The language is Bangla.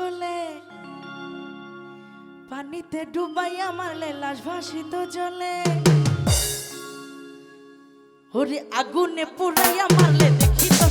কোলে পানিতে ডুবাইয়া মারলে লাশ ভাসিত জলে। ওরে আগুনে পুরাইয়া মারলে দেখি তো